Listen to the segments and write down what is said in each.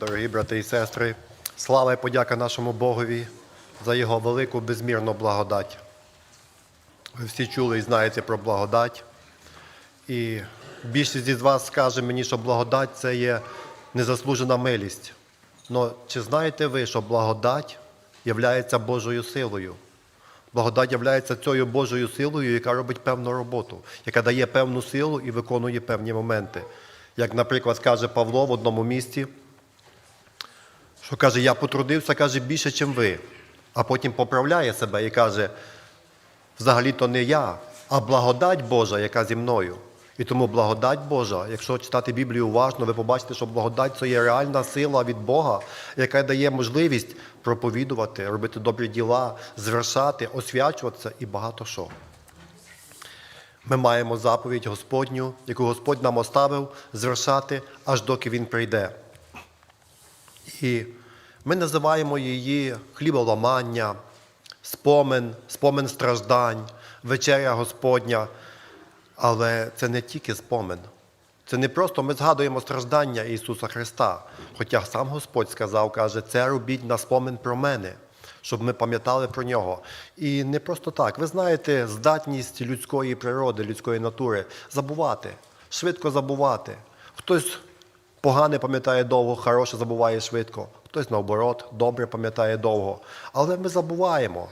Дорогі брати і сестри, слава і подяка нашому Богові за Його велику безмірну благодать. Ви всі чули і знаєте про благодать. І більшість із вас скаже мені, що благодать це є незаслужена милість. Но чи знаєте ви, що благодать є Божою силою? Благодать є цією Божою силою, яка робить певну роботу, яка дає певну силу і виконує певні моменти. Як, наприклад, скаже Павло в одному місці, що каже, я потрудився, каже, більше, ніж ви. А потім поправляє себе і каже, взагалі-то не я, а благодать Божа, яка зі мною. І тому благодать Божа, якщо читати Біблію уважно, ви побачите, що благодать це є реальна сила від Бога, яка дає можливість проповідувати, робити добрі діла, звершати, освячуватися і багато що. Ми маємо заповідь Господню, яку Господь нам оставив звершати, аж доки Він прийде. І ми називаємо її хліболамання, спомин, спомин страждань, вечеря Господня. Але це не тільки спомин. Це не просто ми згадуємо страждання Ісуса Христа. Хоча сам Господь сказав, каже, це робіть на спомин про мене, щоб ми пам'ятали про нього. І не просто так. Ви знаєте, здатність людської природи, людської натури забувати, швидко забувати. Хтось погане пам'ятає довго, хороше забуває швидко, хтось наоборот, добре пам'ятає довго. Але ми забуваємо.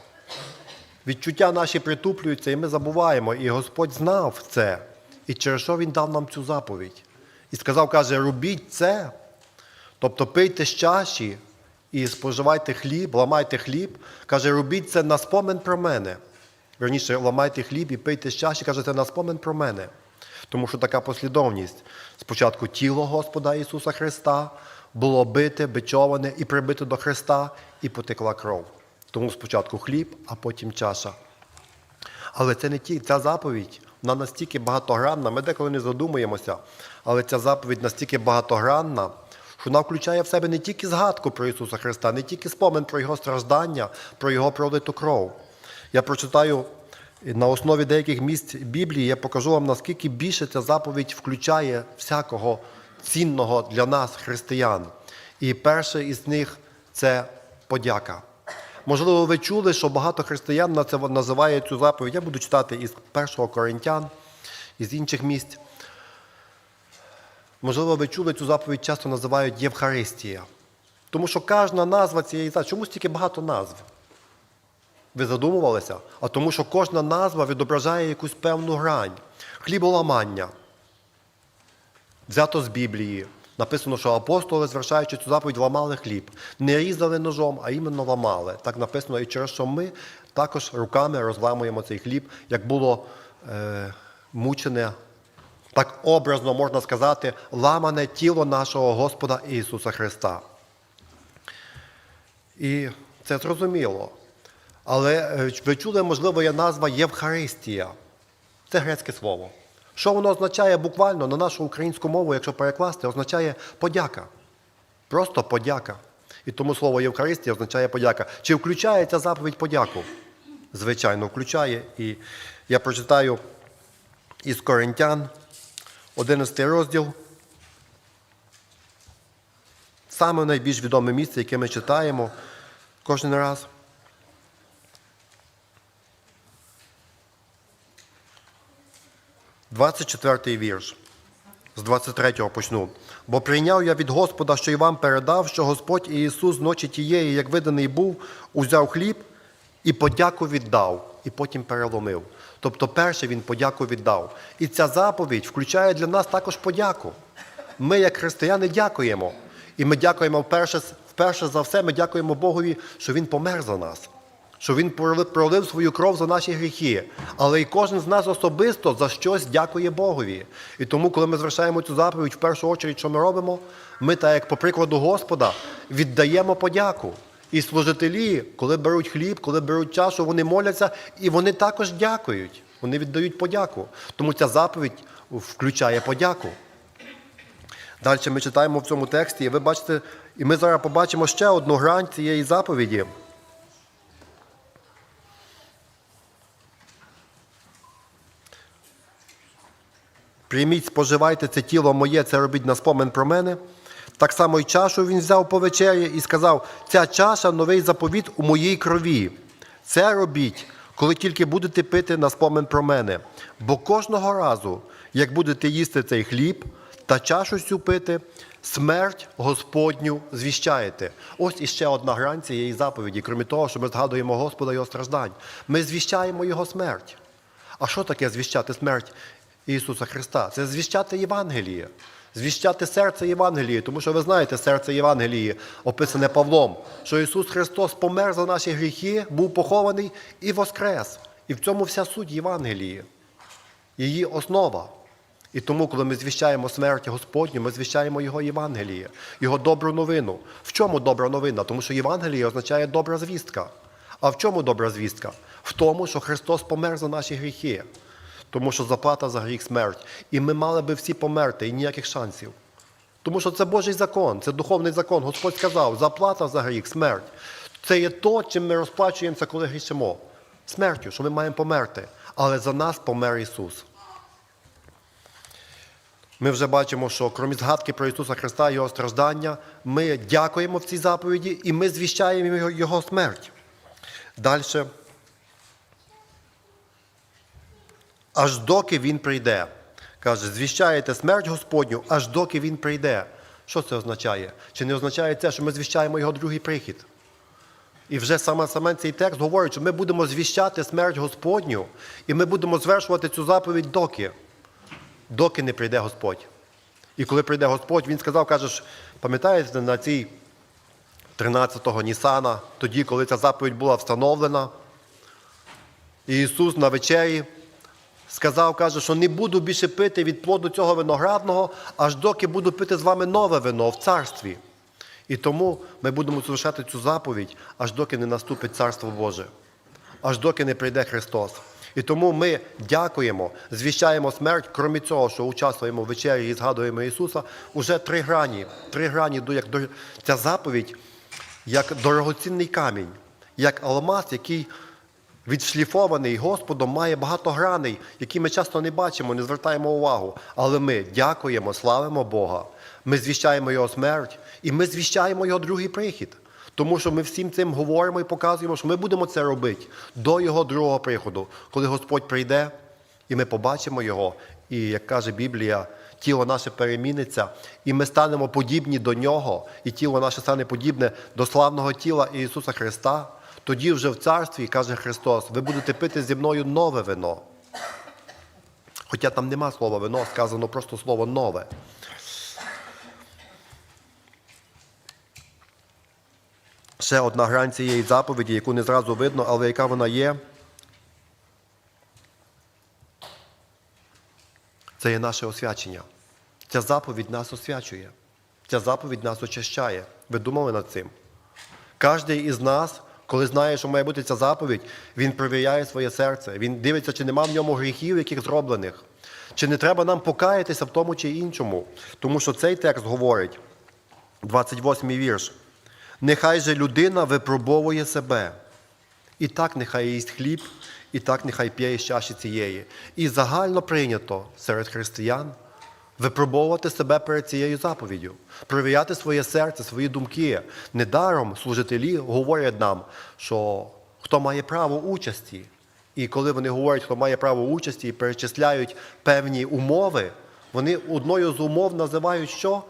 Відчуття наші притуплюються, і ми забуваємо. І Господь знав це. І через що Він дав нам цю заповідь? І сказав, каже, робіть це. Тобто пийте з чаші і споживайте хліб, ламайте хліб. Каже, робіть це на спомин про мене. Верніше, ламайте хліб і пийте з чаші, каже, це на спомин про мене. Тому що така послідовність. Спочатку тіло Господа Ісуса Христа було бите, бичоване і прибите до Христа, і потекла кров. Тому спочатку хліб, а потім чаша. Але це не ті, ця заповідь вона настільки багатогранна, ми деколи не задумуємося, але ця заповідь настільки багатогранна, що вона включає в себе не тільки згадку про Ісуса Христа, не тільки спомин про Його страждання, про Його пролиту кров. Я прочитаю на основі деяких місць Біблії, я покажу вам, наскільки більше ця заповідь включає всякого цінного для нас, християн. І перше із них це подяка. Можливо, ви чули, що багато християн на це називають цю заповідь. Я буду читати із 1 Коринтян, із інших місць. Можливо, ви чули цю заповідь часто називають Євхаристія. Тому що кожна назва цієї заповіді, чому стільки багато назв? Ви задумувалися? А тому, що кожна назва відображає якусь певну грань. Хліболамання. Взято з Біблії. Написано, що апостоли, звершаючи цю заповідь, ламали хліб. Не різали ножом, а іменно ламали. Так написано, і через що ми також руками розламуємо цей хліб, як було е, мучене, так образно можна сказати, ламане тіло нашого Господа Ісуса Христа. І це зрозуміло. Але е, ви чули, можливо, є назва Євхаристія. Це грецьке слово. Що воно означає буквально на нашу українську мову, якщо перекласти, означає подяка. Просто подяка. І тому слово Євхаристія означає подяка. Чи включає ця заповідь подяку? Звичайно, включає. І я прочитаю із Коринтян, 11 розділ. Саме найбільш відоме місце, яке ми читаємо кожен раз. Двадцять четвертий вірш. З 23-го почну. Бо прийняв я від Господа, що й вам передав, що Господь Ісус ночі тієї, як виданий був, узяв хліб і подяку віддав, і потім переломив. Тобто, перше він подяку віддав. І ця заповідь включає для нас також подяку. Ми, як християни, дякуємо. І ми дякуємо вперше, вперше за все, ми дякуємо Богові, що Він помер за нас, що Він пролив, свою кров за наші гріхи. Але і кожен з нас особисто за щось дякує Богові. І тому, коли ми звершаємо цю заповідь, в першу чергу, що ми робимо, ми, так як по прикладу Господа, віддаємо подяку. І служителі, коли беруть хліб, коли беруть чашу, вони моляться і вони також дякують. Вони віддають подяку. Тому ця заповідь включає подяку. Далі ми читаємо в цьому тексті, і ви бачите, і ми зараз побачимо ще одну грань цієї заповіді. Прийміть, споживайте це тіло моє, це робіть на спомин про мене. Так само й чашу він взяв по вечері і сказав: ця чаша новий заповіт у моїй крові. Це робіть, коли тільки будете пити на спомин про мене. Бо кожного разу, як будете їсти цей хліб та чашу цю пити, смерть Господню звіщаєте. Ось іще одна грань цієї заповіді, крім того, що ми згадуємо Господа Його страждань. Ми звіщаємо Його смерть. А що таке звіщати смерть Ісуса Христа? Це звіщати Євангеліє, звіщати серце Євангелії, тому що ви знаєте, серце Євангелії описане Павлом, що Ісус Христос помер за наші гріхи, був похований і воскрес. І в цьому вся суть Євангелії, її основа. І тому, коли ми звіщаємо смерть Господню, ми звіщаємо Його Євангеліє, Його добру новину. В чому добра новина? Тому що Євангеліє означає добра звістка. А в чому добра звістка? В тому, що Христос помер за наші гріхи. Тому що заплата за гріх смерть. І ми мали би всі померти, і ніяких шансів. Тому що це Божий закон, це духовний закон. Господь сказав, заплата за гріх, смерть. Це є то, чим ми розплачуємося, коли грішимо. Смертю, що ми маємо померти. Але за нас помер Ісус. Ми вже бачимо, що крім згадки про Ісуса Христа і Його страждання, ми дякуємо в цій заповіді і ми звіщаємо Його, смерть. Далі. Аж доки Він прийде. Каже, звіщаєте смерть Господню, аж доки Він прийде. Що це означає? Чи не означає це, що ми звіщаємо Його другий прихід? І вже саме, саме цей текст говорить, що ми будемо звіщати смерть Господню, і ми будемо звершувати цю заповідь доки доки не прийде Господь. І коли прийде Господь, Він сказав, каже, ж, пам'ятаєте, на цій 13-го Нісана, тоді, коли ця заповідь була встановлена, і Ісус на вечері сказав, каже, що не буду більше пити від плоду цього виноградного, аж доки буду пити з вами нове вино в царстві. І тому ми будемо залишати цю заповідь, аж доки не наступить Царство Боже, аж доки не прийде Христос. І тому ми дякуємо, звіщаємо смерть, крім цього, що участвуємо в вечері і згадуємо Ісуса, уже три грані. Три грані як ця заповідь, як дорогоцінний камінь, як алмаз, який відшліфований Господом, має багато граней, які ми часто не бачимо, не звертаємо увагу. Але ми дякуємо, славимо Бога. Ми звіщаємо Його смерть, і ми звіщаємо Його другий прихід. Тому що ми всім цим говоримо і показуємо, що ми будемо це робити до Його другого приходу, коли Господь прийде, і ми побачимо Його. І, як каже Біблія, тіло наше переміниться, і ми станемо подібні до Нього, і тіло наше стане подібне до славного тіла Ісуса Христа. Тоді вже в царстві, каже Христос, ви будете пити зі мною нове вино. Хоча там нема слова вино, сказано просто слово нове. Ще одна грань цієї заповіді, яку не зразу видно, але яка вона є. Це є наше освячення. Ця заповідь нас освячує. Ця заповідь нас очищає. Ви думали над цим? Кожен із нас, коли знає, що має бути ця заповідь, він перевіряє своє серце. Він дивиться, чи нема в ньому гріхів, яких зроблених. Чи не треба нам покаятися в тому чи іншому. Тому що цей текст говорить, 28-й вірш. Нехай же людина випробовує себе. І так нехай їсть хліб, і так нехай п'є із чаші цієї. І загально прийнято серед християн випробовувати себе перед цією заповіддю, перевіряти своє серце, свої думки. Недаром служителі говорять нам, що хто має право участі. І коли вони говорять, хто має право участі і перечисляють певні умови, вони одною з умов називають що?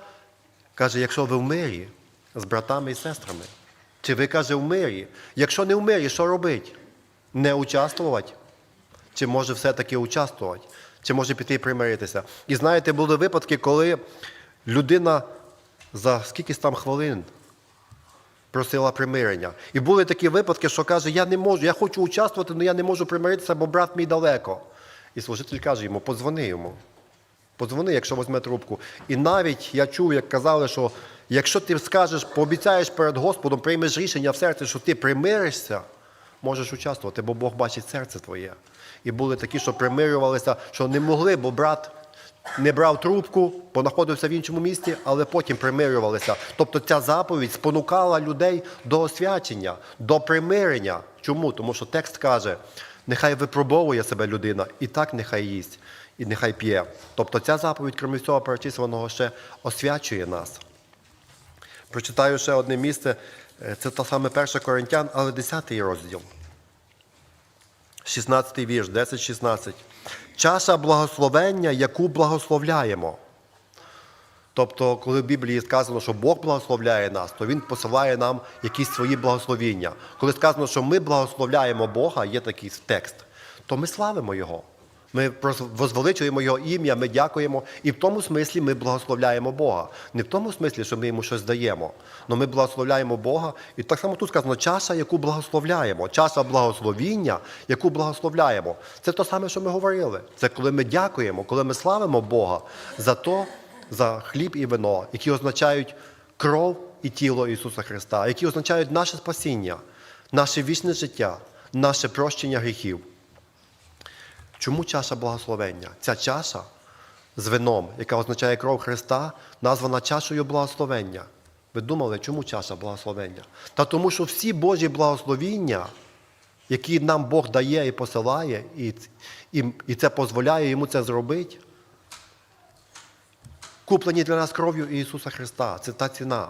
Каже, якщо ви в мирі з братами і сестрами. Чи ви каже в мирі? Якщо не в мирі, що робити? Не участвувати? Чи може все-таки участвувати? Чи може піти примиритися? І знаєте, були випадки, коли людина за скільки там хвилин просила примирення. І були такі випадки, що каже, я не можу, я хочу участвувати, але я не можу примиритися, бо брат мій далеко. І служитель каже йому, подзвони йому. Подзвони, якщо візьме трубку. І навіть я чув, як казали, що якщо ти скажеш, пообіцяєш перед Господом, приймеш рішення в серці, що ти примиришся, можеш участвувати, бо Бог бачить серце твоє. І були такі, що примирювалися, що не могли, бо брат не брав трубку, понаходився в іншому місті, але потім примирювалися. Тобто ця заповідь спонукала людей до освячення, до примирення. Чому? Тому що текст каже, нехай випробовує себе людина, і так нехай їсть, і нехай п'є. Тобто ця заповідь, крім всього перечисленого, ще освячує нас. Прочитаю ще одне місце. Е, Це та саме 1 Коринтян, але 10 розділ. 16 вірш, 10-16. Чаша благословення, яку благословляємо. Тобто, коли в Біблії сказано, що Бог благословляє нас, то Він посилає нам якісь свої благословіння. Коли сказано, що ми благословляємо Бога, є такий текст, то ми славимо Його. Ми просто возвеличуємо Його ім'я, ми дякуємо. І в тому смислі ми благословляємо Бога. Не в тому смислі, що ми йому щось даємо. але ми благословляємо Бога. І так само тут сказано, чаша, яку благословляємо, чаша благословіння, яку благословляємо. Це те саме, що ми говорили. Це коли ми дякуємо, коли ми славимо Бога за то, за хліб і вино, які означають кров і тіло Ісуса Христа, які означають наше спасіння, наше вічне життя, наше прощення гріхів. Чому чаша благословення? Ця чаша з вином, яка означає кров Христа, названа чашею благословення. Ви думали, чому чаша благословення? Та тому, що всі Божі благословіння, які нам Бог дає і посилає, і, і, і це дозволяє йому це зробити, куплені для нас кров'ю Ісуса Христа. Це та ціна.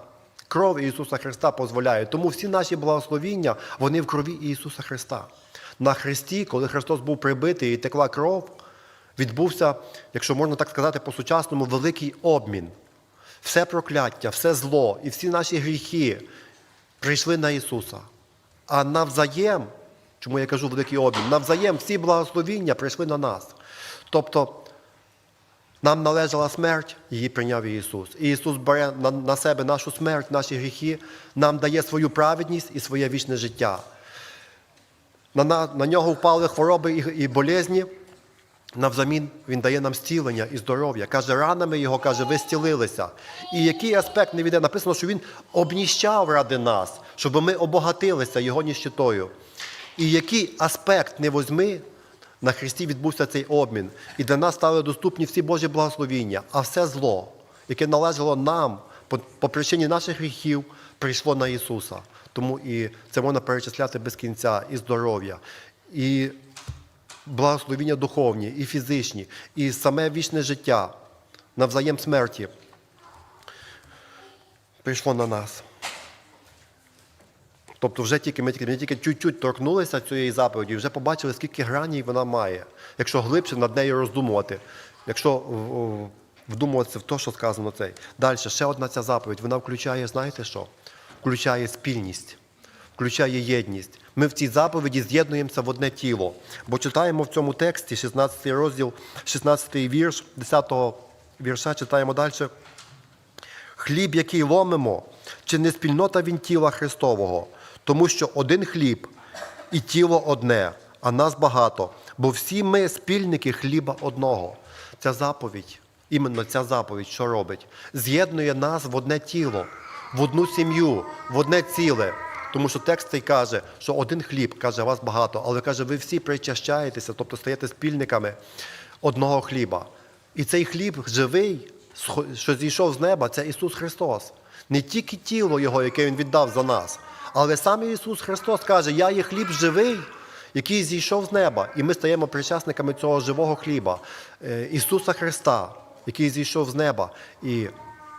Кров Ісуса Христа дозволяє. Тому всі наші благословіння, вони в крові Ісуса Христа. На Христі, коли Христос був прибитий і текла кров, відбувся, якщо можна так сказати, по-сучасному, великий обмін. Все прокляття, все зло і всі наші гріхи прийшли на Ісуса. А навзаєм, чому я кажу великий обмін, навзаєм всі благословіння прийшли на нас. Тобто нам належала смерть, її прийняв Ісус. І Ісус бере на, себе нашу смерть, наші гріхи, нам дає свою праведність і своє вічне життя. На, на, на нього впали хвороби і, і болезні. Навзамін Він дає нам зцілення і здоров'я. Каже, ранами Його, каже, ви зцілилися. І який аспект не віде? Написано, що Він обніщав ради нас, щоб ми обогатилися Його ніщитою. І який аспект не возьми, на Христі відбувся цей обмін. І для нас стали доступні всі Божі благословіння, а все зло, яке належало нам по, по причині наших гріхів, прийшло на Ісуса. Тому і це можна перечисляти без кінця, і здоров'я, і благословіння духовні, і фізичні, і саме вічне життя навзаєм смерті прийшло на нас. Тобто вже тільки ми тільки, тільки чуть-чуть торкнулися цієї заповіді, вже побачили, скільки граній вона має. Якщо глибше над нею роздумувати, якщо вдумуватися в те, що сказано цей. Далі, ще одна ця заповідь, вона включає, знаєте що? Включає спільність, включає єдність. Ми в цій заповіді з'єднуємося в одне тіло. Бо читаємо в цьому тексті, 16 розділ, 16 вірш, 10 вірша, читаємо далі. Хліб, який ломимо, чи не спільнота він тіла Христового, тому що один хліб і тіло одне, а нас багато, бо всі ми спільники хліба одного. Ця заповідь, іменно ця заповідь, що робить? З'єднує нас в одне тіло, в одну сім'ю, в одне ціле. Тому що текст цей каже, що один хліб, каже, вас багато, але каже, ви всі причащаєтеся, тобто стаєте спільниками одного хліба. І цей хліб живий, що зійшов з неба, це Ісус Христос. Не тільки тіло Його, яке Він віддав за нас, але сам Ісус Христос каже, я є хліб живий, який зійшов з неба. І ми стаємо причасниками цього живого хліба, е, Ісуса Христа, який зійшов з неба. І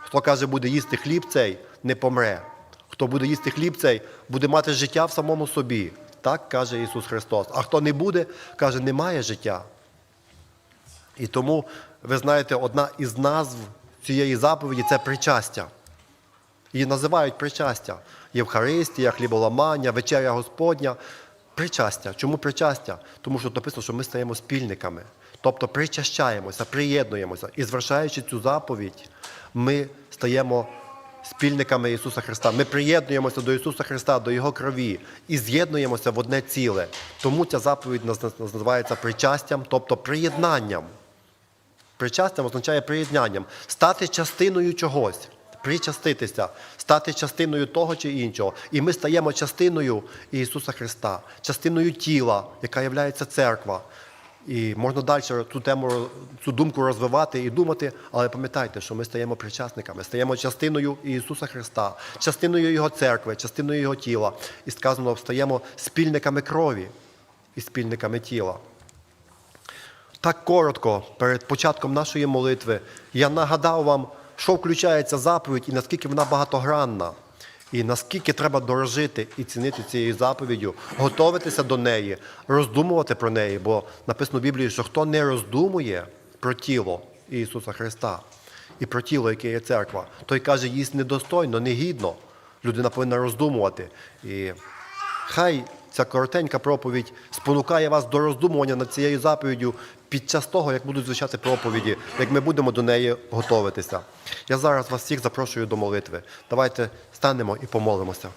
хто каже, буде їсти хліб цей, не помре. Хто буде їсти хліб цей, буде мати життя в самому собі. Так каже Ісус Христос. А хто не буде, каже, немає життя. І тому, ви знаєте, одна із назв цієї заповіді це причастя. Її називають причастя. Євхаристія, хліболамання, вечеря Господня. Причастя. Чому причастя? Тому що написано, що ми стаємо спільниками. Тобто причащаємося, приєднуємося. І звершаючи цю заповідь, ми стаємо спільниками Ісуса Христа. Ми приєднуємося до Ісуса Христа, до Його крові і з'єднуємося в одне ціле. Тому ця заповідь називається причастям, тобто приєднанням. Причастям означає приєднанням, стати частиною чогось, причаститися, стати частиною того чи іншого. І ми стаємо частиною Ісуса Христа, частиною тіла, яка є церква. І можна далі цю тему, цю думку розвивати і думати, але пам'ятайте, що ми стаємо причасниками, стаємо частиною Ісуса Христа, частиною Його церкви, частиною Його тіла. І сказано, стаємо спільниками крові і спільниками тіла. Так коротко, перед початком нашої молитви, я нагадав вам що включається заповідь і наскільки вона багатогранна. І наскільки треба дорожити і цінити цією заповіддю, готуватися до неї, роздумувати про неї, бо написано в Біблії, що хто не роздумує про тіло Ісуса Христа і про тіло, яке є церква, той каже, їсть недостойно, негідно. Людина повинна роздумувати. І хай ця коротенька проповідь спонукає вас до роздумування над цією заповіддю під час того, як будуть звучати проповіді, як ми будемо до неї готуватися. Я зараз вас всіх запрошую до молитви. Давайте станемо і помолимося.